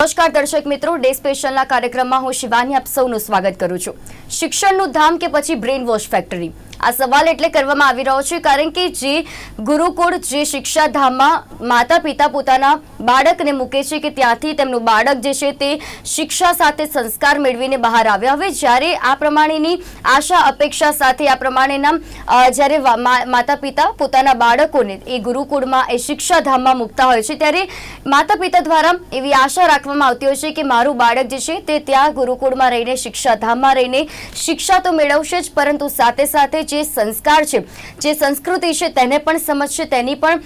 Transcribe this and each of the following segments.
નમસ્કાર દર્શક મિત્રો, ડે સ્પેશિયલના કાર્યક્રમમાં હું શિવાની આપ સૌનું સ્વાગત કરું છું. શિક્ષણનું ધામ કે પછી બ્રેન વોશ ફેક્ટરી? આ સવાલ એટલે કરવામાં આવી રહ્યો છે, કારણ કે જે ગુરુકુળ, જે શિક્ષાધામમાં માતા પિતા પોતાના બાળકને મૂકે છે કે ત્યાંથી તેમનું બાળક જે છે તે શિક્ષા સાથે સંસ્કાર મેળવીને બહાર આવ્યા. હવે જ્યારે આ પ્રમાણેની આશા, અપેક્ષા સાથે આ પ્રમાણેના જ્યારે માતા પિતા પોતાના બાળકોને એ ગુરુકુળમાં, એ શિક્ષાધામમાં મૂકતા હોય છે, ત્યારે માતા પિતા દ્વારા એવી આશા રાખવામાં આવતી હોય છે કે મારું બાળક જે છે તે ત્યાં ગુરુકુળમાં રહીને, શિક્ષાધામમાં રહીને શિક્ષા તો મેળવશે જ, પરંતુ સાથે સાથે જે સંસ્કાર છે, જે સંસ્કૃતિ છે તેને પણ સમજશે, તેની પણ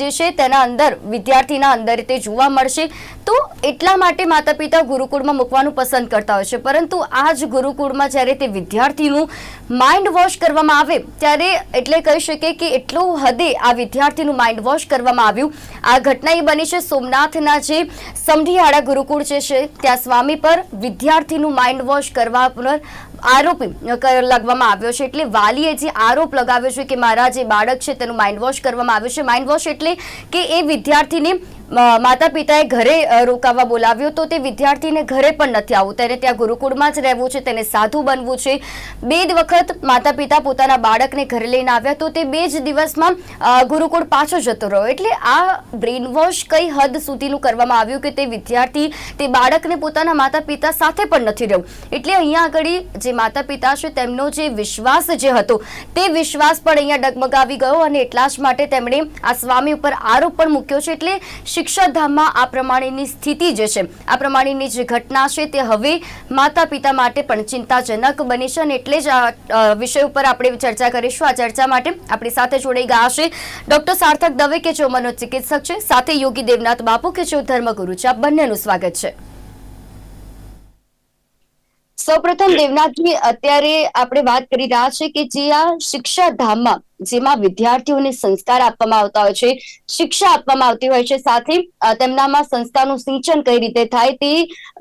જે છે તેના અંદર વિદ્યાર્થીના અંદર તે જોવા મળશે. તો એટલા માટે માતા પિતા ગુરુકુળમાં મૂકવાનું પસંદ કરતા હોય છે. પરંતુ આ જ ગુરુકુળમાં જ્યારે તે વિદ્યાર્થીનું માઇન્ડ વોશ કરવામાં આવે, ત્યારે એટલે કહી શકીએ કે એટલું હદે આ વિદ્યાર્થીનું માઇન્ડ વોશ કરવામાં આવ્યું. આ ઘટના એ બની છે સોમનાથના જે સમઢિયાળા ગુરુકુળ જે છે, ત્યાં સ્વામી પર વિદ્યાર્થીનું માઇન્ડ વોશ કરવા પર આરોપી લગાવવામાં આવ્યો છે એટલે વાલીએ જે આરોપ લગાવ્યો છે કે મારા જે બાળક છે તેનું માઇન્ડ વોશ કરવામાં આવ્યું છે. માઇન્ડ વોશ એટલે કે એ વિદ્યાર્થીને માતા પિતાએ ઘરે રોકાવા બોલાવ્યો તો તે વિદ્યાર્થીને ઘરે પણ નથી આવવું તેને ત્યાં ગુરુકુળમાં જ રહેવું છે, તેને સાધુ બનવું છે. બે જ વખત માતા પિતા પોતાના બાળકને ઘરે લઈને આવ્યા તો તે બે જ દિવસમાં ગુરુકુળ પાછો જતો રહ્યો. એટલે આ બ્રેન વોશ કઈ હદ સુધીનું કરવામાં આવ્યું કે તે વિદ્યાર્થી, તે બાળકને પોતાના માતા પિતા સાથે પણ નથી રહ્યું. એટલે અહીંયા આગળ જે માતા પિતા છે, તેમનો જે વિશ્વાસ જે હતો, તે વિશ્વાસ પણ અહીંયા ડગમગાવી ગયો અને એટલા જ માટે તેમણે આ સ્વામી ઉપર આરોપ પણ મૂક્યો છે. એટલે શિક્ષાધામમાં આ પ્રમાણેની સ્થિતિ જે છે, આ પ્રમાણેની જે ઘટના છે તે હવે માતા પિતા માટે પણ ચિંતાજનક બની છે અને એટલે જ આ વિષય ઉપર આપણે ચર્ચા કરીશું. આ ચર્ચા માટે આપણી સાથે જોડાઈ ગયા છે ડોક્ટર સાર્થક દવે કે જેઓ મનોચિકિત્સક છે, સાથે યોગી દેવનાથ બાપુ કે જેઓ ધર્મગુરુ છે. આ બંનેનું સ્વાગત છે. સૌપ્રથમ દેવનાથજી અત્યારે આપણે વાત કરી રહ્યા છે કે જે આ શિક્ષા ધામમાં જેમાં વિદ્યાર્થીઓને સંસ્કાર આપવામાં આવતા હોય છે શિક્ષા આપવામાં આવતી હોય છે સાથે તેમનામાં સંસ્થાનું સિંચન કઈ રીતે થાય તે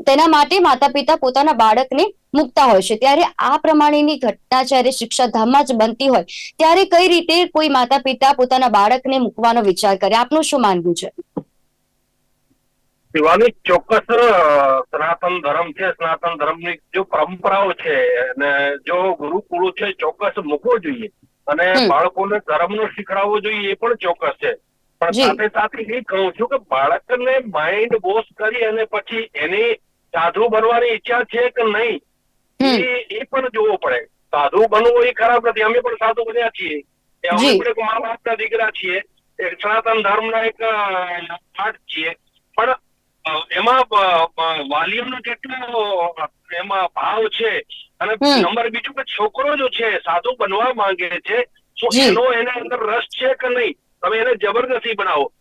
તેના માટે માતા પિતા પોતાના બાળકને મૂકતા હોય છે. ત્યારે આ પ્રમાણેની ઘટના જ્યારે શિક્ષા ધામમાં જ બનતી હોય ત્યારે કઈ રીતે કોઈ માતા પિતા પોતાના બાળકને મૂકવાનો વિચાર કરે? આપનું શું માનવું છે? શિવાની ચોક્કસ સનાતન ધર્મ છે સનાતન ધર્મની જો પરંપરાઓ છે અને જો ગુરુકુળો છે ચોક્કસ મૂકવો જોઈએ. અને બાળકોને ધર્મનો શીખડાવવો જોઈએ એ પણ ચોક્કસ છે. પણ સાથે સાથે એ કહું છું કે બાળકને માઇન્ડ વોશ કરી અને પછી એની સાધુ બનવાની ઈચ્છા છે કે નહીં એ પણ જોવું પડે. સાધુ બનવું એ ખરાબ નથી. અમે પણ સાધુ બન્યા છીએ. અમે પણ મા બાપના દીકરા છીએ. એક સનાતન ધર્મના એક પાઠ છીએ. પણ એમાં વાલીઓનો કેટલો એમાં ભાવ છે? અને નંબર બીજું કે છોકરો જો છે સાધુ બનવા માંગે છે તો એનો એને અંદર રસ છે કે નહીં? તમે એને જબરદસ્તી બનાવો.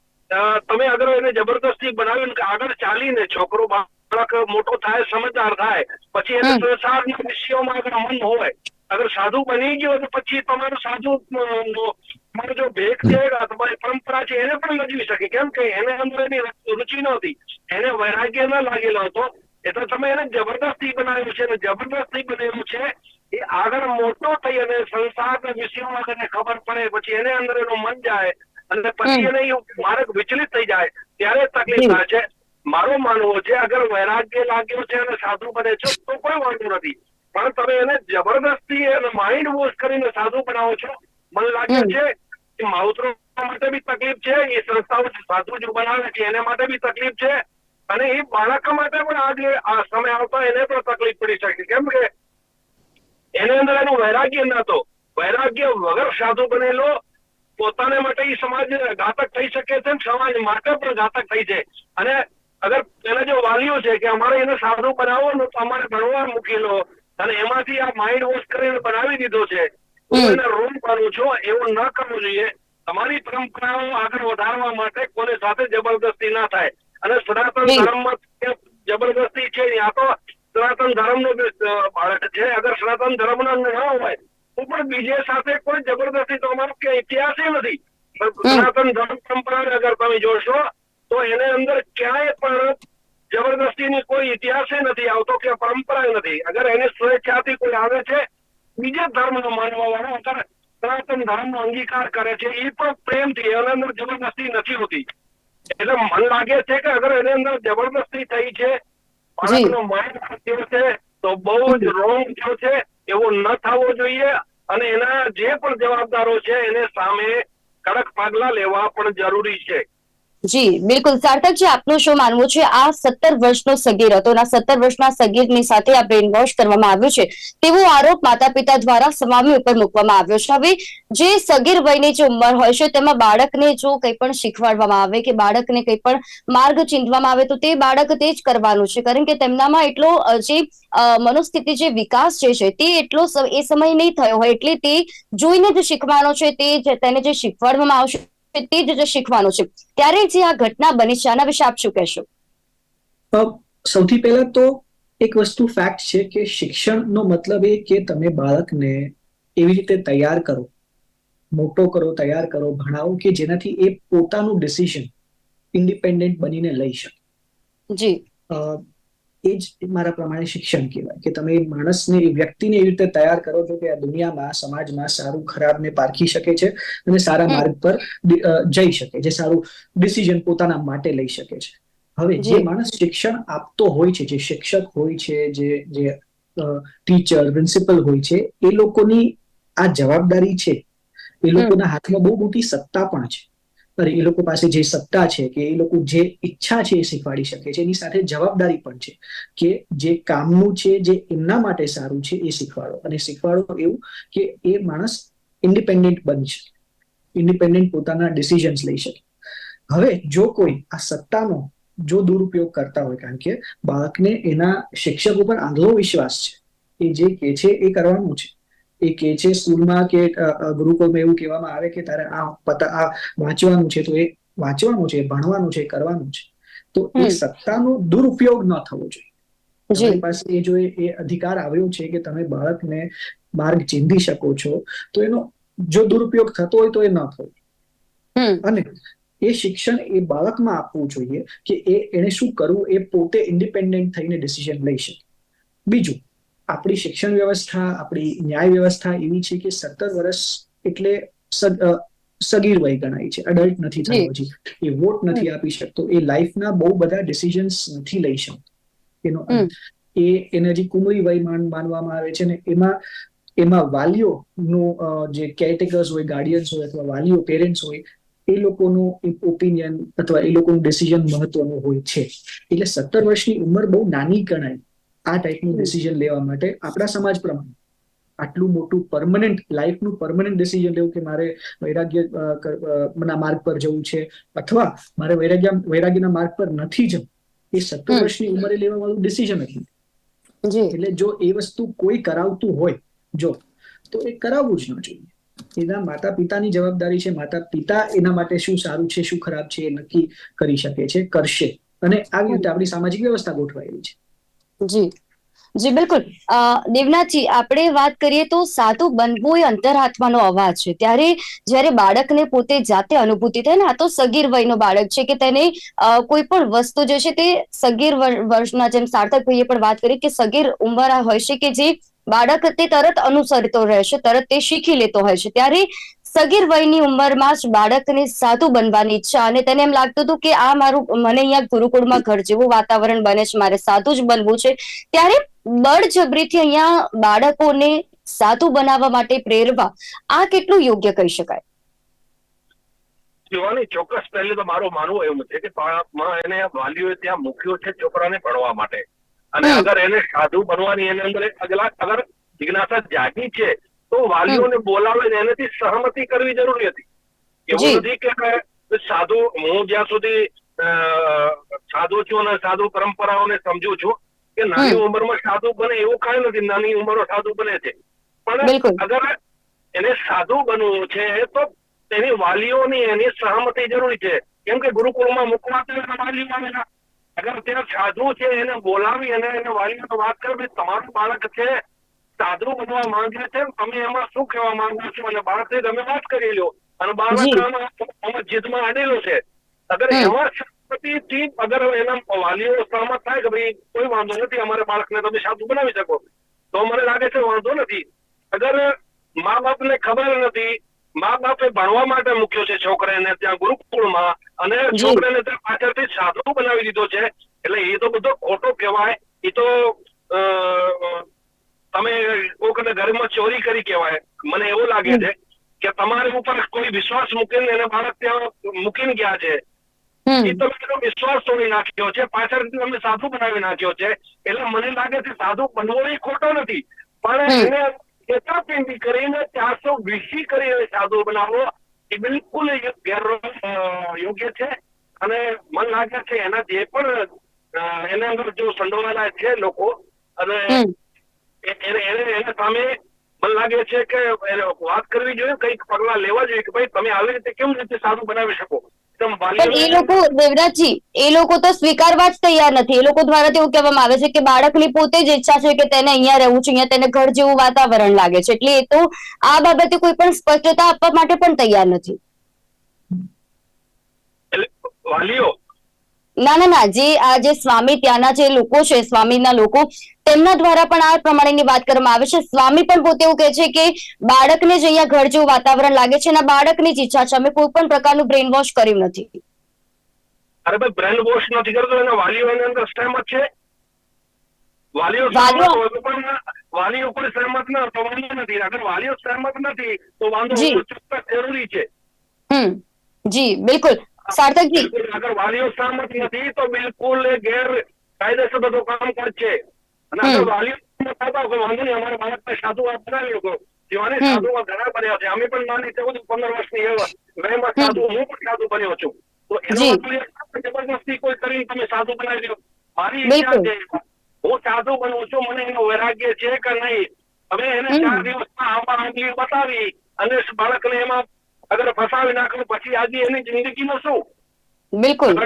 તમે અગર એને જબરદસ્તી બનાવીને કે આગળ ચાલીને છોકરો બાળક મોટો થાય સમજદાર થાય પછી એને. સંસારના વિષયોમાં અગર મન હોય અગર સાધુ બની ગયો તો પછી તમારું સાધુ નો જો ભેગ છે તમારી પરંપરા છે એને પણ લજવી શકે. કેમ કે એને અંદર એની રુચિ નહોતી. એને વૈરાગ્ય ન લાગેલો હતો. એટલે તમે એને જબરદસ્તી બનાવ્યું છે અને જબરદસ્તી બનેલું છે એ આગળ મોટો થઈ અને સંસારના વિષયોમાં તેને ખબર પડે પછી એને અંદર એનું મન જાય અને પછી એને માર્ગ વિચલિત થઈ જાય ત્યારે તકલીફ થાય છે. મારો માનવો છે અગર વૈરાગ્ય લાગ્યો છે અને સાધુ બને છે તો કોઈ વાંધો નથી. પણ તમે એને જબરદસ્તી અને માઇન્ડ વોશ કરીને સાધુ બનાવો છો મને લાગે છે માવતરો માટે બી તકલીફ છે, એ સંસ્થાઓ સાધુ જો બનાવે છે, એને માટે બી તકલીફ છે. અને એ બાળક માટે પણ આજે આ સમય આવતા એને પણ તકલીફ પડી શકે કેમ કે એની અંદર એનું વૈરાગ્ય નતો વૈરાગ્ય વગર સાધુ બનેલો પોતાને માટે એ સમાજ ઘાતક થઈ શકે છે સમાજ માટે પણ ઘાતક થઈ છે અને અગર એના જે વાલીઓ છે કે અમારે એને સાધુ બનાવો ને તો અમારે ભણવા મૂકેલો અને એમાંથી આ માઇન્ડ વોશ કરીને બનાવી દીધો છે હું એને રૂમ કરું છું એવું ન કરવું જોઈએ. તમારી પરંપરાઓ આગળ વધારવા માટે કોને સાથે જબરદસ્તી ના થાય. અને સનાતન. ધર્મમાં જબરદસ્તી છે આ તો સનાતન ધર્મનો છે અગર સનાતન ધર્મનો ન હોય તો પણ બીજે સાથે કોઈ જબરદસ્તી તો અમારો કે ઇતિહાસ નથી. સનાતન ધર્મ પરંપરાને અગર તમે જોશો તો એને અંદર ક્યાંય પણ જબરદસ્તીની કોઈ ઇતિહાસ નથી આવતો કે પરંપરા નથી. અગર એની સ્વેચ્છાથી કોઈ આવે છે બીજા ધર્મનો માનવા વાળા અત્યારે સનાતન ધર્મનો અંગીકાર કરે છે એ પણ પ્રેમથી એના અંદર જબરદસ્તી નથી હોતી. એટલે મન લાગે છે કે અગર એની અંદર જબરદસ્તી થઈ છે બાળકનો માઇન્ડ ખસ્યો છે તો બહુ જ રોંગ થયો છે એવો ન થવો જોઈએ. અને એના જે પણ જવાબદારો છે એને સામે કડક પગલા લેવા પણ જરૂરી છે. જી, બિલકુલ. સાર્થક જે આપનું શું માનવું છે, આ સત્તર વર્ષનો સગીર હતો અને સત્તર વર્ષના સગીરની સાથે આ બ્રેન વોશ કરવામાં આવ્યું છે. તેવો આરોપ માતા પિતા દ્વારા સ્વામી ઉપર મૂકવામાં આવ્યો છે. હવે જે સગીર વયની જે ઉંમર હોય છે, તેમાં બાળકને જો કંઈ પણ શીખવાડવામાં આવે કે બાળકને કંઈ પણ માર્ગ ચીંધવામાં આવે, તો તે બાળક તે જ કરવાનું છે. કારણ કે તેમનામાં એટલો જે મનોસ્થિતિ જે વિકાસ જે છે, તે એટલો એ સમય નહીં થયો હોય. એટલે તે જોઈને જ શીખવાનો છે, તે તેને જે શીખવાડવામાં આવશે તે જ શીખવાનું છે. ત્યારે જે આ ઘટના બની છે આના વિશે આપ શું કહેશો? સૌથી પહેલા તો એક વસ્તુ ફેક્ટ છે કે શિક્ષણનો મતલબ એ કે તમે બાળકને એવી રીતે તૈયાર કરો મોટો કરો તૈયાર કરો ભણાવો કે જેનાથી એ પોતાનું ડિસિઝન ઇન્ડિપેન્ડન્ટ બનીને લઈ શકે. જી. એ જ મારા પ્રમાણે શિક્ષણ કહેવાય. કે તમે માણસને એ વ્યક્તિને એવી રીતે તૈયાર કરો છો કે આ દુનિયામાં સમાજમાં સારું ખરાબને પારખી શકે છે અને સારા માર્ગ પર જઈ શકે જે સારું ડિસિઝન પોતાના માટે લઈ શકે છે. હવે જે માણસ શિક્ષણ આપતો હોય છે જે શિક્ષક હોય છે જે જે ટીચર પ્રિન્સિપલ હોય છે એ લોકોની આ જવાબદારી છે. એ લોકોના હાથમાં બહુ મોટી સત્તા પણ છે. એ લોકો પાસે જે સત્તા છે કે એ લોકો જે ઈચ્છા છે એ શીખવાડી શકે છે, એની સાથે જવાબદારી પણ છે કે જે કામનું છે, જે એમના માટે સારું છે એ શીખવાડો. અને શીખવાડો એવું કે એ માણસ ઇન્ડિપેન્ડન્ટ બનશે ઇન્ડિપેન્ડન્ટ પોતાના ડિસિઝન્સ લઈ શકે. હવે જો કોઈ આ સત્તાનો જો દુરુપયોગ કરતા હોય, કારણ કે બાળકને એના શિક્ષક ઉપર આંધળો વિશ્વાસ છે. એ જે કે છે એ કરવાનું છે. એ કે છે સ્કૂલમાં કે ગુરુકુળમાં એવું કહેવામાં આવે કે તારે આ પતા આ વાંચવાનું છે તો એ વાંચવાનું છે ભણવાનું છે કરવાનું છે. તો એ સત્તાનો દુરુપયોગ ન થવો જોઈએ. તમારી પાસે એ જો એ અધિકાર આવ્યો છે કે તમે બાળકને માર્ગ ચીંધી શકો છો તો એનો જો દુરુપયોગ થતો હોય તો એ ન થવો અને એ શિક્ષણ એ બાળકમાં આપવું જોઈએ કે એ એને શું કરવું એ પોતે ઇન્ડિપેન્ડન્ટ થઈને ડિસિઝન લઈ શકે. બીજું આપણી શિક્ષણ વ્યવસ્થા આપણી ન્યાય વ્યવસ્થા એવી છે કે સત્તર વર્ષ એટલે સગીર વય ગણાય છે. અડલ્ટ નથી થયો હજી. એ વોટ નથી આપી શકતો. એ લાઈફના બહુ બધા ડિસિઝન્સ નથી લઈ શકતો. એનો એ એને હજી કુમળી વય માનવામાં આવે છે ને એમાં એમાં વાલીઓનું અ, જે કેરટેકર્સ હોય ગાર્ડિયન્સ હોય અથવા વાલીઓ પેરેન્ટ્સ હોય એ લોકોનું ઓપિનિયન અથવા એ લોકોનું ડિસિઝન મહત્વનું હોય છે. એટલે સત્તર વર્ષની ઉંમર બહુ નાની ગણાય. આ ટાઈપનું. ડિસિઝન લેવા માટે આપણા સમાજ પ્રમાણે આટલું મોટું પરમનન્ટ લાઈફનું પરમનન્ટ ડિસિઝન લેવું કે મારે વૈરાગ્ય અ, ક- અ, ના માર્ગ પર જવું છે અથવા મારે વૈરાગ્ય વૈરાગ્યના માર્ગ પર નથી જવું એ સત્તર વર્ષની ઉંમરે લેવા વાળું ડિસિઝન નથી. એટલે જો એ વસ્તુ કોઈ કરાવતું હોય જો તો એ કરાવવું જ ન જોઈએ. એના માતા પિતાની જવાબદારી છે માતા પિતા એના માટે શું સારું છે શું ખરાબ છે એ નક્કી કરી શકે છે કરશે. અને આવી રીતે આપણી સામાજિક વ્યવસ્થા ગોઠવાયેલી છે. જી. જી, બિલકુલ. દેવનાથજી, આપણે વાત કરીએ તો સાધુ બનવું એ અંતરાત્માનો અવાજ છે. ત્યારે જ્યારે બાળકને પોતે જાતે અનુભૂતિ થાય ને, આ તો સગીર વયનો બાળક છે કે તેને કોઈ પણ વસ્તુ જે છે તે સગીર વર્ષના જેમ સાર્થક ભાઈએ પણ વાત કરી કે સગીર ઉંમર હોય છે કે જે બાળક તે તરત અનુસરતો રહેશે તરત તે શીખી લેતો હોય છે. ત્યારે સગીર વયની ઉંમરમાં જ બાળકને સાધુ બનવાની ઈચ્છા અને તેને એમ લાગતું હતું કે આ મારું, મને અહીંયા ગુરુકુળમાં ઘર જેવું વાતાવરણ બને છે, મારે સાધુ જ બનવું છે. ત્યારે બળજબરીથી અહીંયા બાળકોને સાધુ બનાવવા માટે પ્રેરવા આ કેટલું યોગ્ય કહી શકાય? જોવાની ચોક્કસ. પહેલે તો મારું માનવું એવું છે કે એને વાલીઓએ ત્યાં મૂક્યો છે છોકરાને ભણવા માટે. અને અગર એને સાધુ બનવાની એની અંદર અગલા અગર જિજ્ઞાસા જાગી છે તો વાલીઓને બોલાવીને એનાથી સહમતિ કરવી જરૂરી હતી. એવું નથી કે સાધુ હું જ્યાં સુધી સાધુ છું અને સાધુ પરંપરાઓને સમજુ છું કે નાની ઉંમરમાં સાધુ બને એવું કાંઈ નથી નાની ઉંમરો સાધુ બને છે. પણ અગર એને સાધુ બનવું છે તો તેની વાલીઓની એની સહમતિ જરૂરી છે. કેમ કે ગુરુકુળમાં મૂકવા વાલીઓ આવેલા અગર ત્યાં સાધુ છે એને બોલાવી અને એને વાલીઓને વાત કરે ભાઈ તમારું બાળક છે સાધુ બનવા માંગે છે તમે એમાં શું કહેવા માંગો છો? અને બાળકને તમે વાત કરી લો. અને બાળક જીદમાં અડેલો છે. અગર. એમાં સહમતિથી અગર એના વાલીઓ સહમત થાય કે ભાઈ કોઈ વાંધો નથી અમારે બાળકને તમે સાધુ બનાવી શકો. તો મને લાગે છે વાંધો નથી. અગર મા બાપને ખબર નથી મા બાપે ભણવા માટે મૂક્યો છે છોકરાને ત્યાં ગુરુકુળમાં અને. છોકરાને ત્યાં પાછળથી સાધુ બનાવી દીધો છે. એટલે એ તો બધો ખોટો કહેવાય. એ તો તમે કોકને ઘરમાં ચોરી કરી કહેવાય. મને એવું લાગે છે કે તમારી ઉપર કોઈ વિશ્વાસ મૂકીને એને બાળક ત્યાં મૂકીને ગયા છે. એ તમે એનો વિશ્વાસ તોડી નાખ્યો છે. પાછળથી તમે સાધુ બનાવી નાખ્યો છે. એટલે મને લાગે છે સાધુ બનવો એ ખોટો નથી. પણ એને છેતરપિંડી કરીને ચારસો વીસી કરીને સાધુ બનાવવો એ બિલકુલ ગેર યોગ્ય છે. અને મને લાગે છે એના જે પણ એના અંદર જો સંડોવાયેલા છે લોકો અને એને એને એના સામે મને લાગે છે કે વાત કરવી જોઈએ કંઈક પગલા લેવા જોઈએ કે ભાઈ તમે આવી રીતે કેમ રીતે સાધુ બનાવી શકો? પણ એ લોકો દેવરાજજી એ લોકો તો સ્વીકારવા જ તૈયાર નથી. એ લોકો દ્વારા તો એવું કહેવામાં આવે છે કે બાળકની પોતે જ ઈચ્છા છે કે તેને અહીંયા રહેવું છે અહીંયા તેને ઘર જેવું વાતાવરણ લાગે છે. એટલે એ તો આ બાબતે કોઈ પણ સ્પષ્ટતા આપવા માટે પણ તૈયાર નથી. વાલીઓ ના ના ના જે આ જે સ્વામી ત્યાંના જે લોકો છે સ્વામીના લોકો તેમના દ્વારા પણ આ પ્રમાણેની વાત કરવામાં આવે છે. સ્વામી પણ પોતે એવું કહે છે કે બાળકને જ અહીંયા ઘર જેવું વાતાવરણ લાગે છે અને બાળકની જ ઈચ્છા છે. અમે કોઈ પણ પ્રકારનું બ્રેન વોશ કર્યું નથી. અરે ભાઈ બ્રેન વોશ નથી કરતો એના વાલીઓ એની અંદર સહેમત છે. વાલીઓ વાલીઓ- કોઈ સહેમત ના તો વાંધો નથી. અગર વાલીઓ સહેમત નથી તો વાંધો જરૂરી છે. હમ જી બિલકુલ. સાર્થકજી. અગર વાલીઓ સહમત નથી તો બિલકુલ ગેર કાયદેસર બધું કામ કરશે. અને અગર વાલીઓ વાંધો નહીં અમારા બાળકને સાધુ આ બનાવી લોકો જીવાની. સાધુમાં ઘણા બન્યા છે. અમે પણ નાની ચૌદ પંદર વર્ષની એવા. મેં. સાધુ હું પણ સાધુ બન્યો છું. તો એનો જબરદસ્તી કોઈ કરીને તમે સાધુ બનાવી દો. મારી ઈચ્છા છે હું સાધુ બનવું છું મને એનો વૈરાગ્ય છે કે નહીં? હવે એને ચાર દિવસમાં આંબા આંબલી બતાવી અને બાળકને એમાં અગર ફસાવી નાખ્યું પછી આજે એની જિંદગીનું શું? બિલકુલ.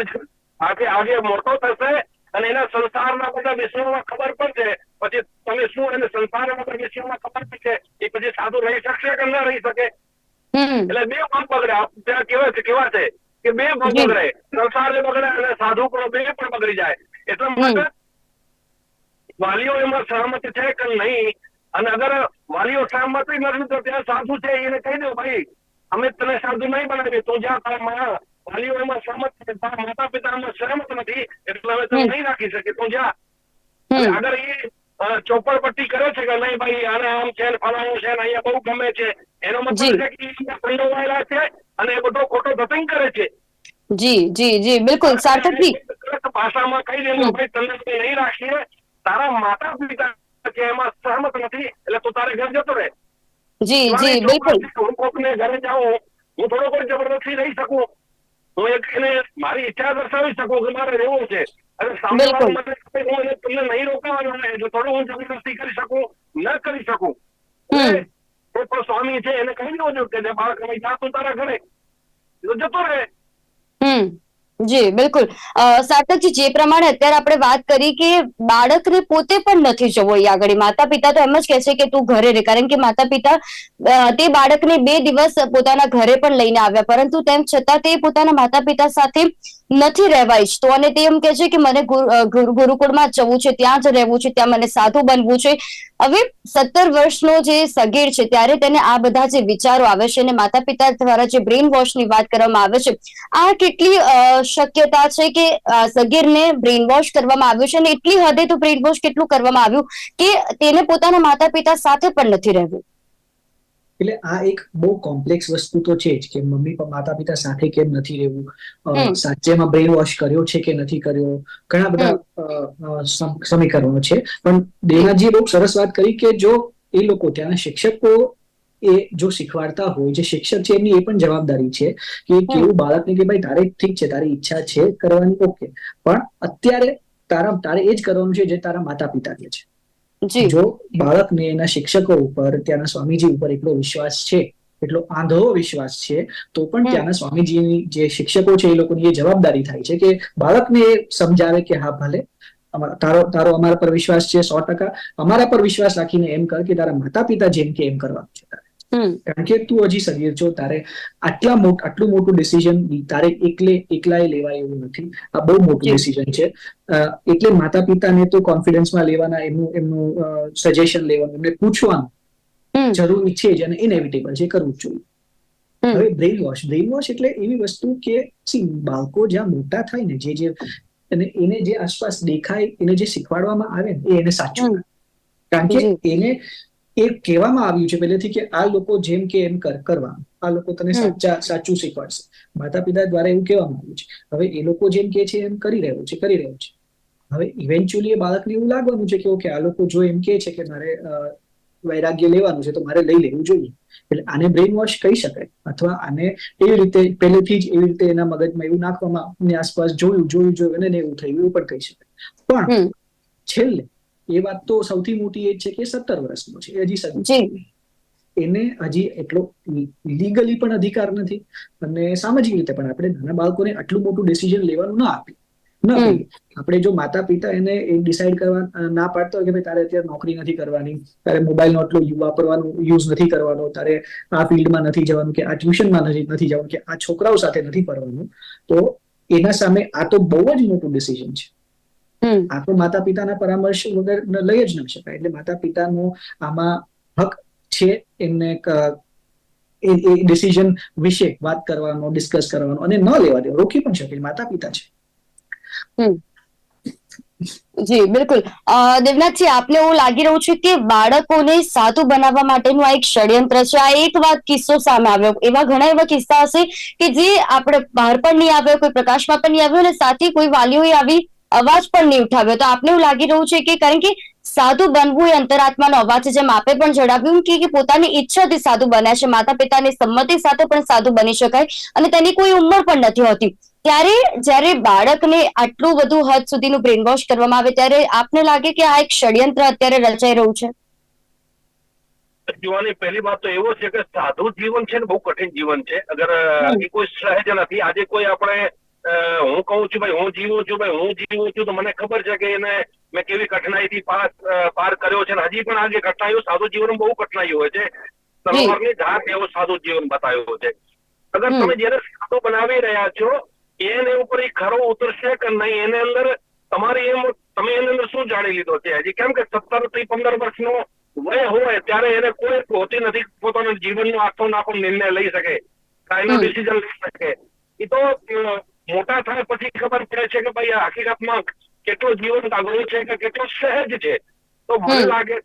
આજે આજે મોટો થશે અને એના સંસારના બધા વિષયોમાં ખબર પડશે પછી તમે શું એને સંસારના બધા વિષયોમાં ખબર પડશે એ પછી સાધુ રહી શકશે કે ન રહી શકે? એટલે બે ભાગ બગડે. ત્યાં કેવા છે કેવા છે? કે બે ભાગ. બગડે. સંસાર બગડે અને સાધુ પણ બે પણ બગડી જાય. એટલા માટે વાલીઓ એમાં સહમત છે કે નહીં? અને અગર વાલીઓ સહમત નથી તો ત્યાં સાધુ છે એને કહી દો ભાઈ અમે તને સાધુ નહીં બનાવીએ તું જ્યાં તારા મા વાલીઓ સહમત છે તારા માતા પિતામાં સહમત નથી એટલે હવે તમે. નહીં રાખી શકે તું જા. આગળ એ ચોપડપટ્ટી કરે છે કે નહીં ભાઈ આને આમ છે ને ફલાણું છે ને અહીંયા બહુ ગમે છે એનો મતલબ છે કે સંડોવાયેલા છે અને એ બધો ખોટો ધતંગ કરે છે. જી જી જી બિલકુલ સાર્થકજી. ભાષામાં કહી દેવું ભાઈ તને નહીં રાખીએ તારા માતા પિતા છે એમાં સહમત નથી એટલે તું તારે ઘર જતો રહે. જી જી મારે બિલકુલ. હું કોકને ઘરે જાઉં હું થોડો કોઈ જબરદસ્તી રહી શકું. હું એક એને મારી ઈચ્છા દર્શાવી શકું કે મારે રહેવું છે. અને સામે બિલકુલ. વાળા મને હું એને તમને નહીં રોકાવાનો ને જો થોડું હું જબરદસ્તી કરી શકું ન કરી શકું. કોઈ પણ સ્વામી છે એને કહી દેવું જોઈએ કે બાળક ભાઈ જાતું તારા ઘરે જતો રહે. હમ. જી, બિલકુલ. સાર્થકજી જે પ્રમાણે અત્યારે આપણે વાત કરી કે બાળકને પોતે પણ નથી જવો એ આગળ. માતા પિતા તો એમ જ કહે છે કે તું ઘરે રહે કારણ કે માતા પિતા તે બાળકને બે દિવસ પોતાના ઘરે પણ લઈને આવ્યા. પરંતુ તેમ છતાં તે પોતાના માતા પિતા સાથે નથી રહેવા ઈચ્છતો અને તે એમ કહે છે કે મને ગુરુકુળમાં જવું છે, ત્યાં જ રહેવું છે, ત્યાં મને સાધુ બનવું છે. હવે સત્તર વર્ષનો જે સગીર છે, ત્યારે તેને આ બધા જે વિચારો આવે છે અને માતા પિતા દ્વારા જે બ્રેઇન વોશની વાત કરવામાં આવે છે, આ કેટલી શક્યતા છે કે સગીરને બ્રેઇન વોશ કરવામાં આવ્યું છે અને એટલી હદે તો બ્રેન વોશ કેટલું કરવામાં આવ્યું કે તેને પોતાના માતા પિતા સાથે પણ નથી રહેવું? એટલે આ એક બહુ કોમ્પ્લેક્સ વસ્તુ તો છે જ કે મમ્મી માતા પિતા સાથે કેમ નથી રહેવું. સાચેમાં બ્રેન વોશ કર્યો છે કે નથી કર્યો? ઘણા બધા સમીકરણો છે. પણ દેવાજીએ બહુ સરસ વાત કરી કે જો એ લોકો ત્યાંના શિક્ષકો એ જો શીખવાડતા હોય જે શિક્ષક છે એમની એ પણ જવાબદારી છે કે કેવું બાળકને કે ભાઈ તારે ઠીક છે તારી ઈચ્છા છે કરવાની ઓકે. પણ અત્યારે તારા તારે એ જ કરવાનું છે જે તારા માતા પિતા કે છે. જી બાળકને એના શિક્ષકો ઉપર ત્યાંના સ્વામીજી ઉપર એટલો વિશ્વાસ છે એટલો આંધળો વિશ્વાસ છે તો પણ. ત્યાંના સ્વામીજીની જે શિક્ષકો છે એ લોકોની એ જવાબદારી થાય છે કે બાળકને એ સમજાવે કે હા ભલે તારો તારો અમારા પર વિશ્વાસ છે સો ટકા અમારા પર વિશ્વાસ રાખીને એમ કર કે તારા માતા પિતા જેમ કે એમ કરવાનું છે તારે. કારણ કે તું હજી શરીર છો તારે આટલા મોટ આટલું મોટું ડિસિઝન તારે એકલે એકલાએ લેવાય એવું નથી. આ બહુ મોટું ડિસિઝન છે. એટલે માતા પિતાને તો કોન્ફિડન્સમાં લેવાના એમનું એમનું સજેશન લેવાનું એમને પૂછવાનું જરૂર જરૂરી છે જ અને ઇનેવિટેબલ છે કરવું જ જોઈએ. હવે બ્રેઇન વોશ બ્રેઇન વોશ એટલે એવી વસ્તુ કે સી બાળકો જ્યાં મોટા થાય ને જે જે અને એને જે આસપાસ દેખાય એને જે શીખવાડવામાં આવે ને એ એને સાચું કારણ કે એને એ કહેવામાં આવ્યું છે પહેલેથી કે આ લોકો જેમ કે એમ કરવા. આ લોકો તને સાચા સાચું શીખવાડશે. માતા પિતા દ્વારા એવું કહેવામાં આવ્યું છે. હવે એ લોકો જેમ કે છે એમ કરી રહ્યું છે કરી રહ્યું છે. હવે ઇવેન્ચ્યુઅલી એ બાળકને એવું લાગવાનું છે કે ઓકે આ લોકો જો એમ કે છે કે મારે વૈરાગ્ય લેવાનું છે તો મારે લઈ લેવું જોઈએ. એટલે આને બ્રેઇન વોશ કહી શકાય. અથવા આને એવી રીતે પહેલેથી જ એવી રીતે એના મગજમાં એવું નાખવામાં આસપાસ જોયું જોયું જોયું અને એવું થયું એવું પણ કહી શકાય. પણ છેલ્લે એ વાત તો સૌથી મોટી એ છે કે સત્તર વર્ષનો છે હજી સગી એને હજી એટલો લીગલી પણ અધિકાર નથી અને સામાજિક રીતે પણ આપણે નાના બાળકોને આટલું મોટું ડિસિઝન લેવાનું ના આપીએ ન આપણે જો માતા પિતા એને એ ડિસાઈડ કરવા ના પાડતા હોય કે ભાઈ તારે અત્યારે નોકરી નથી કરવાની તારે મોબાઈલનો એટલો યુ- વાપરવાનો યુઝ નથી કરવાનો તારે આ ફિલ્ડમાં નથી જવાનું કે આ ટ્યુશનમાં નથી નથી જવાનું કે આ છોકરાઓ સાથે નથી પડવાનું તો એના સામે આ તો બહુ જ મોટું ડિસિઝન છે. હમ. આ તો માતા પિતાના પરામર્શ વગર લઈ જ ન શકાય. એટલે માતા પિતાનો આમાં હક છે એમને એ ડિસિઝન વિશે વાત કરવાનો ડિસ્કસ કરવાનો અને ન લેવા દેવો. રોકી પણ શકે. માતા પિતા છે જી બિલકુલ. અ, દેવનાથજી આપને એવું લાગી રહ્યું છે કે બાળકોને સાધુ બનાવવા માટેનું આ એક ષડયંત્ર છે. આ એક વાત કિસ્સો સામે આવ્યો. એવા ઘણા એવા કિસ્સા હશે કે જે આપણે બહાર પણ નહીં આવ્યો કોઈ પ્રકાશમાં પણ નહીં આવ્યો અને સાથે કોઈ વાલીઓએ આવી અવાજ પણ નહીં ઉઠાવ્યો. તો આપને એવું લાગી રહ્યું છે કે કારણ કે સાધુ બનવું એ અંતરાત્માનો અવાજ છે. જેમ આપે પણ જણાવ્યું કે પોતાની ઈચ્છાથી સાધુ બન્યા છે. માતા પિતાની સંમતિ સાથે પણ સાધુ બની શકાય અને તેની કોઈ ઉંમર પણ નથી હોતી. ત્યારે જ્યારે બાળકને આટલું બધું હદ સુધીનું બ્રેન વોશ કરવામાં આવે ત્યારે આપને લાગે કે આ એક ષડયંત્ર અત્યારે રચાઈ રહ્યું છે? જોવાની પહેલી વાત તો એવો છે કે સાધુ જીવન છે ને બહુ કઠિન જીવન છે. અગર એ કોઈ સહેજ નથી. આજે કોઈ આપણે હું કહું છું ભાઈ હું જીવું છું ભાઈ હું જીવું છું તો મને ખબર છે કે એને મેં કેવી કઠિનાઈથી પાર પાર કર્યો છે હજી પણ આજે કઠિનાઈઓ સાધુ જીવન બહુ કઠિનાઈઓ હોય છે. તલવારની ધાર એવો સાધુ જીવન બતાવ્યો છે. અગર તમે જયારે સાધુ બનાવી રહ્યા છો એને ઉપર એ ખરો ઉતરશે કે નહીં? એને અંદર તમારે એમ તમે એની અંદર શું જાણી લીધો છે? હજી કેમ કે સત્તરથી પંદર વર્ષનો વય હોય ત્યારે એને કોઈ હોતી નથી પોતાના જીવનનો આખો નાખો નિર્ણય લઈ શકે. કાંઈ એનો ડિસિઝન લઈ શકે. એ તો મોટા થાય પછી ખબર પડે છે કે ભાઈ આ હકીકતમાં કેટલો જીવન અઘરો છે કે કેટલો સહેજ છે. તો મને લાગે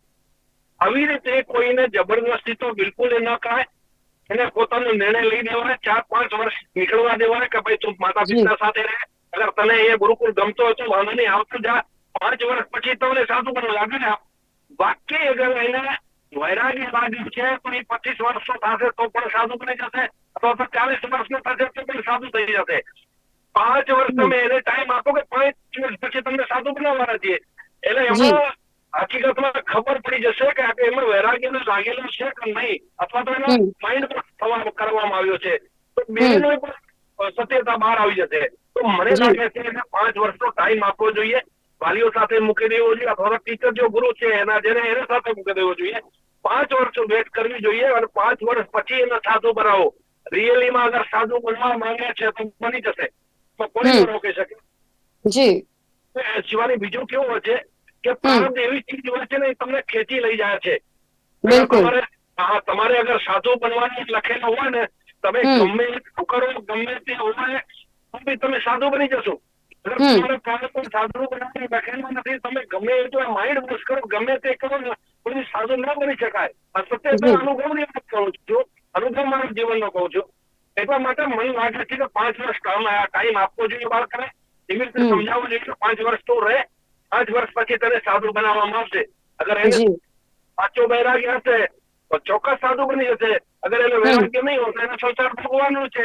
આવી રીતે કોઈને જબરદસ્તી તો બિલકુલ ન કરાય એને પોતાનો નિર્ણય લઈ દેવાય ચાર પાંચ વર્ષ નીકળવા દેવાય કે ભાઈ તું માતા પિતા સાથે રહે. અગર તને એ ગુરુકુળ ગમતો હોય તો વાંધો નહીં આવતું જા. પાંચ વર્ષ પછી તમને સાધુ બનવા લાગે ને બાકી અગર એને વૈરાગ્ય લાગ્યું છે પણ એ પચીસ વર્ષનો થશે તો પણ સાધુ બની જશે. અથવા તો ચાલીસ વર્ષનો થશે તો પણ સાધુ થઈ જશે. પાંચ વર્ષ તમે એને ટાઈમ આપો કે પાંચ વર્ષ પછી તમને સાધુ બનાવવાના છીએ એટલે એમાં હકીકતમાં ખબર પડી જશે કે આપણે એમાં વૈરાગ્યનું લાગેલું છે કે નહીં અથવા તો એનો. માઇન્ડ થવા કરવામાં આવ્યો છે. તો બેનો સત્યતા બહાર આવી જશે. તો મને લાગે છે એને પાંચ વર્ષનો ટાઈમ આપવો જોઈએ. વાલીઓ સાથે મૂકી દેવો જોઈએ અથવા ટીચર જો ગુરુ છે એના જેને એને સાથે મૂકી દેવો જોઈએ. પાંચ વર્ષ વેટ કરવી જોઈએ અને પાંચ વર્ષ પછી એને સાધુ બનાવો. રિયલીમાં અગર સાધુ બનવા માંગે છે તો બની જશે. તો હમ. રોકી શકે જી. શિવાની બીજું કેવું હોય છે કે પ્રારબ્ધ એવી ચીજ હોય છે ને તમને ખેંચી લઈ જાય છે. તમારે હા તમારે અગર સાધુ બનવાની લખેલું હોય ને તમે. ગમે કરો ગમે તે હોય બી તમે સાધુ બની જશો. તમારે પ્રારબ્ધ સાધુ બનાવવાની લખેલું નથી તમે ગમે એટલું માઇન્ડ વોશ કરો ગમે તે કરો ને પછી સાધુ ન બની શકાય. આ સત્ય અનુભવની વાત કરું છું. અનુભવ મારા જીવનનો કહું છું. એટલા માટે મને લાગે છે કે પાંચ વર્ષ ટાઈમ આપવો જોઈએ બાળકને. એવી રીતે. સમજાવવું જોઈએ કે પાંચ વર્ષ તો રહે. પાંચ વર્ષ પછી તને સાધુ બનાવવામાં આવશે. અગર એને પાછો સાચો વૈરાગ્ય હશે તો ચોક્કસ સાધુ બની જશે. અગર એને વૈરાગ્ય નહીં હોય તો એને સંસાર ભોગવવાનો છે.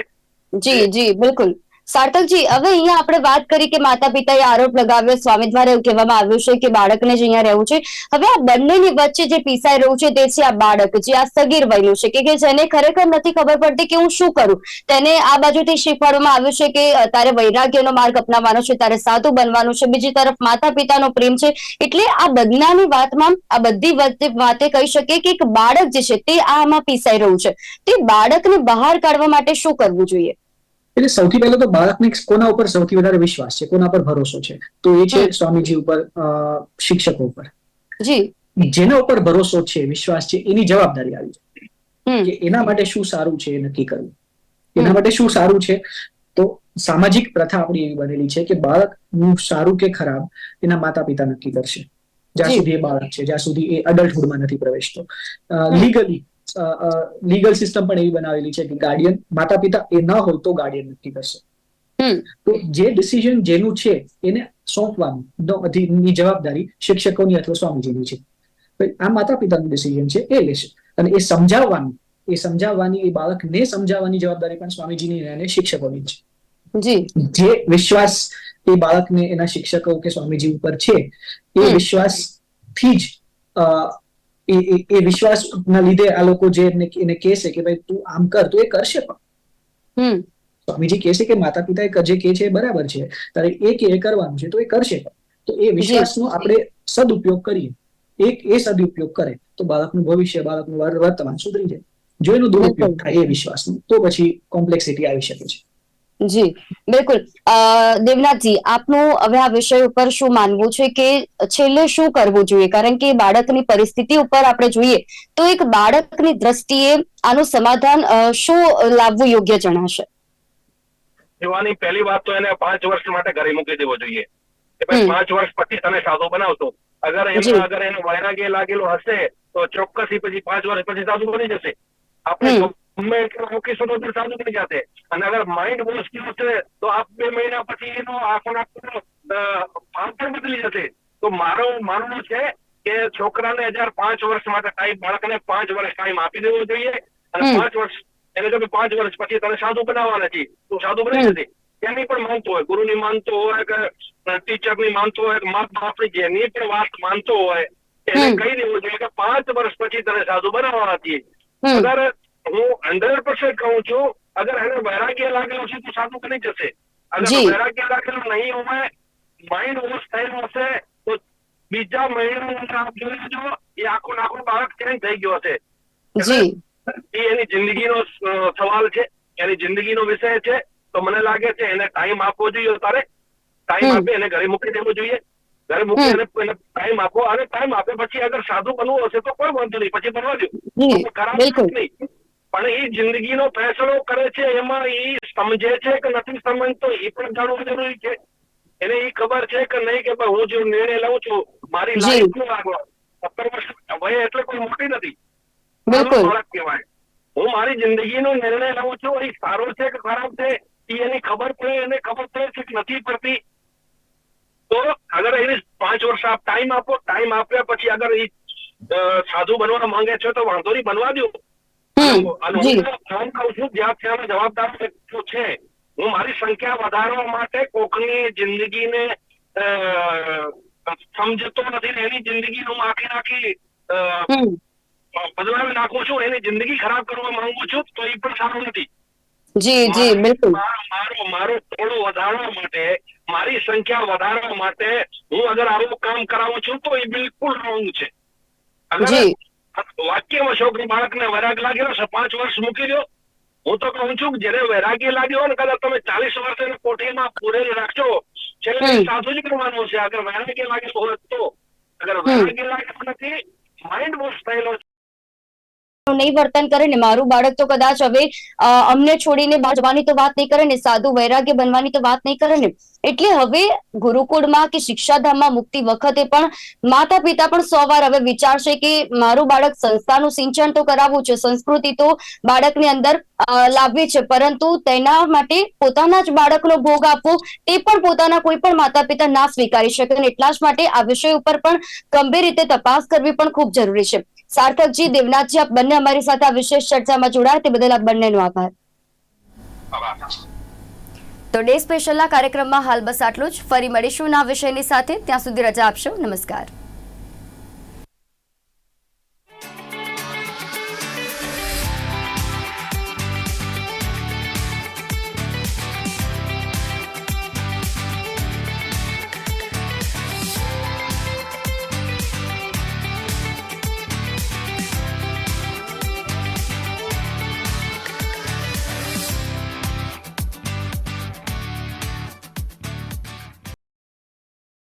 જી જી બિલકુલ. સાર્થકજી, હવે અહીંયા આપણે વાત કરી કે માતા પિતાએ આરોપ લગાવ્યો, સ્વામી દ્વારા એવું કહેવામાં આવ્યું છે કે બાળકને જ અહીંયા રહેવું છે. હવે આ બંનેની વચ્ચે જે પીસાઈ રહ્યું છે તે છે આ બાળક, જે આ સગીર વયનું છે. કે જેને ખરેખર નથી ખબર પડતી કે હું શું કરું? તેને આ બાજુથી શીખવાડવામાં આવ્યું છે કે તારે વૈરાગ્યનો માર્ગ અપનાવવાનો છે, તારે સાધુ બનવાનું છે, બીજી તરફ માતા પિતાનો પ્રેમ છે. એટલે આ બદનાની વાતમાં આ બધી વાતે કહી શકીએ કે એક બાળક જે છે તે આમાં પીસાઈ રહ્યું છે. તે બાળકને બહાર કાઢવા માટે શું કરવું જોઈએ? એટલે સૌથી પહેલા તો બાળકને કોના ઉપર સૌથી વધારે વિશ્વાસ છે? કોના પર ભરોસો છે? તો એ છે સ્વામીજી ઉપર શિક્ષકો ઉપર. જી. જેના ઉપર ભરોસો છે વિશ્વાસ છે એની જવાબદારી આવી છે. કે એના માટે શું સારું છે એ નક્કી કરવું. એના માટે શું સારું છે? તો સામાજિક પ્રથા આપણી એવી બનેલી છે કે બાળકનું સારું કે ખરાબ એના માતા પિતા નક્કી કરશે. જ્યાં સુધી એ બાળક છે જ્યાં સુધી એ અડલ્ટહુડમાં નથી પ્રવેશતો. લીગલી લીગલ સિસ્ટમ પણ એવી બનાવેલી છે કે ગાર્ડિયન માતા પિતા એ ન હોય તો ગાર્ડિયન નક્કી કરશે. તો જે ડિસિઝન જેનું છે એને સોંપવાનું ની જવાબદારી શિક્ષકોની અથવા સ્વામીજીની છે. આ માતા પિતાનું ડિસિઝન છે એ લેશે. અને એ સમજાવવાનું એ સમજાવવાની એ બાળકને સમજાવવાની જવાબદારી પણ સ્વામીજીની અને શિક્ષકોની છે. જી. જે વિશ્વાસ એ બાળકને એના શિક્ષકો કે સ્વામીજી ઉપર છે એ વિશ્વાસથી જ એ એ- એ વિશ્વાસના લીધે આ લોકો જે એને એને કહેશે કે ભાઈ તું આમ કર તો એ કરશે પણ. સ્વામીજી કહે છે કે માતા પિતા જે કે છે એ બરાબર છે. તારે એ કે એ કરવાનું છે તો એ કરશે પણ. તો એ વિશ્વાસનો આપણે સદુપયોગ કરીએ. એક એ સદુપયોગ કરે તો બાળકનું ભવિષ્ય બાળકનું વર્તમાન સુધરી જાય. જો એનો દુરુપયોગ થાય એ વિશ્વાસનો તો પછી કોમ્પ્લેક્સિટી આવી શકે છે. જી બિલકુલ. દેવનાથજી આપનું હવે આ વિષય ઉપર શું માનવું છે કે છેલ્લે શું કરવું જોઈએ? કારણ કે બાળકની પરિસ્થિતિ ઉપર આપણે જોઈએ તો એક બાળકની દ્રષ્ટિએ આનું સમાધાન શું લાવવું યોગ્ય જણાશે? જોવાની પહેલી વાત તો એને પાંચ વર્ષ માટે ઘરે મૂકી દેવો જોઈએ. કે ભાઈ પાંચ વર્ષ પછી તમે સાધુ બનાવતો અગર. એમાં અગર એનું વૈરાગ્ય લાગેલું હશે તો ચોક્કસ પછી પાંચ વર્ષ પછી સાધુ બની જશે. આપણે એટલું મૂકીશું તો સાધુ બની જશે અને અગર માઇન્ડ વોશ થયું છે તો આ બે મહિના પછી એનો આખો નાખો ભાવ બદલી જશે. તો મારો માનવું છે કે છોકરાને હજાર પાંચ વર્ષ માટે ટાઈમ બાળકને પાંચ વર્ષ ટાઈમ આપી દેવો જોઈએ. અને પાંચ વર્ષ એને જો કે પાંચ વર્ષ પછી તને સાધુ બનાવવા નથી તું સાધુ બની. નથી એની પણ માનતો હોય ગુરુ ની માનતો હોય કે ટીચરની માનતો હોય કે મા બાપની જેની પણ વાત માનતો હોય એને કહી દેવું જોઈએ કે પાંચ વર્ષ પછી તને સાધુ બનાવવા નથી અગર હું હંડ્રેડ પર્સન્ટ કહું છું અગર એને વૈરાગ્ય લાગેલું છે તો સાધુ કરી જશે. અગર વૈરાગ્ય લાગેલું નહીં હોય માઇન્ડ ઓવર થયેલો હશે તો બીજા મહિના આપ જોઈ લેજો એ આખું નાખું બાળક ચેન્જ થઈ ગયો હશે. એ એની જિંદગીનો સવાલ છે એની જિંદગીનો વિષય છે તો મને લાગે છે એને ટાઈમ આપવો જોઈએ તારે. ટાઈમ આપે એને ઘરે મૂકી દેવો જોઈએ. ઘરે મૂકી એને ટાઈમ આપો અને ટાઈમ આપે પછી અગર સાધુ બનવું હશે તો કોઈ વાંધો નહીં પછી બનવા દો ખરાબ નહીં પણ એ જિંદગીનો ફેસલો કરે છે એમાં એ સમજે છે કે નથી સમજતો એ પણ જાણવું જરૂરી છે. એને એ ખબર છે કે નહીં કે હું જે નિર્ણય લઉં છું મારી લાઈફનું આગળ. સત્તર વર્ષ વય એટલે કોઈ મોટી નથી. કહેવાય. હું મારી જિંદગીનો નિર્ણય લઉં છું એ સારો છે કે ખરાબ છે એ એની ખબર પડે એને ખબર પડે છે કે નથી પડતી. તો અગર એને પાંચ વર્ષ આપ ટાઈમ આપો ટાઈમ આપ્યા પછી અગર એ સાધુ બનવા માંગે છે તો વાંધો નહીં બનવા દો. હું કહું છું જ્યાં ત્યાંનો જવાબદાર વ્યક્તિઓ છે. હું મારી સંખ્યા વધારવા માટે કોકની જિંદગીને સમજતો નથી ને એની જિંદગી હું આખી આખી બદલાવી નાખું છું એની જિંદગી ખરાબ કરવા માંગુ છું તો એ પણ સારું નથી. જી જી બિલકુલ. મારો મારો ટોળો વધારવા માટે મારી સંખ્યા વધારવા માટે હું અગર આવું કામ કરાવું છું તો એ બિલકુલ રોંગ છે. અગર વાક્યમાં છોકરી બાળકને વૈરાગ લાગેલો છે પાંચ વર્ષ મૂકી દો હું તો કહું છું કે જેને વૈરાગ્ય લાગ્યો ને કદાચ તમે ચાલીસ વર્ષ એને કોઠીમાં પૂરેલું રાખજો. છેલ્લે સાધુ જ કરવાનું છે. અગર વૈરાગ્ય લાગેલો હોય તો. અગર હમ. વૈરાગ્ય લાગેલો નથી માઇન્ડ વોશ થયેલો નહીં વર્તન કરે ને મારું બાળક તો કદાચ હવે અમને છોડીને જવાની તો વાત નહીં કરે ને સાધુ વૈરાગ્ય બનવાની તો વાત નહીં કરે ને. એટલે હવે ગુરુકુળમાં કે શિક્ષાધામમાં મુક્તિ વખતે પણ માતા પિતા પણ સો વાર હવે વિચારશે કે મારું બાળક સંસ્થાનું સિંચન તો કરાવવું છે, સંસ્કૃતિ તો બાળકની અંદર લાવવી છે. પરંતુ તેના માટે પોતાના જ બાળકનો ભોગ આપવો, તે પણ પોતાના કોઈ પણ માતા પિતા ના સ્વીકારી શકે અને એટલા જ માટે આ વિષય ઉપર પણ ગંભીર રીતે તપાસ કરવી પણ ખૂબ જરૂરી છે. સાર્થકજી, દેવનાથજી, આપ બંને અમારી સાથે આ વિશેષ ચર્ચામાં જોડાયા, તે બદલ આપ બંનેનો આભાર. તો ડે સ્પેશિયલના કાર્યક્રમમાં હાલ બસ આટલું જ. ફરી મળીશું ના વિષયની સાથે. ત્યાં સુધી રજા આપશો. નમસ્કાર.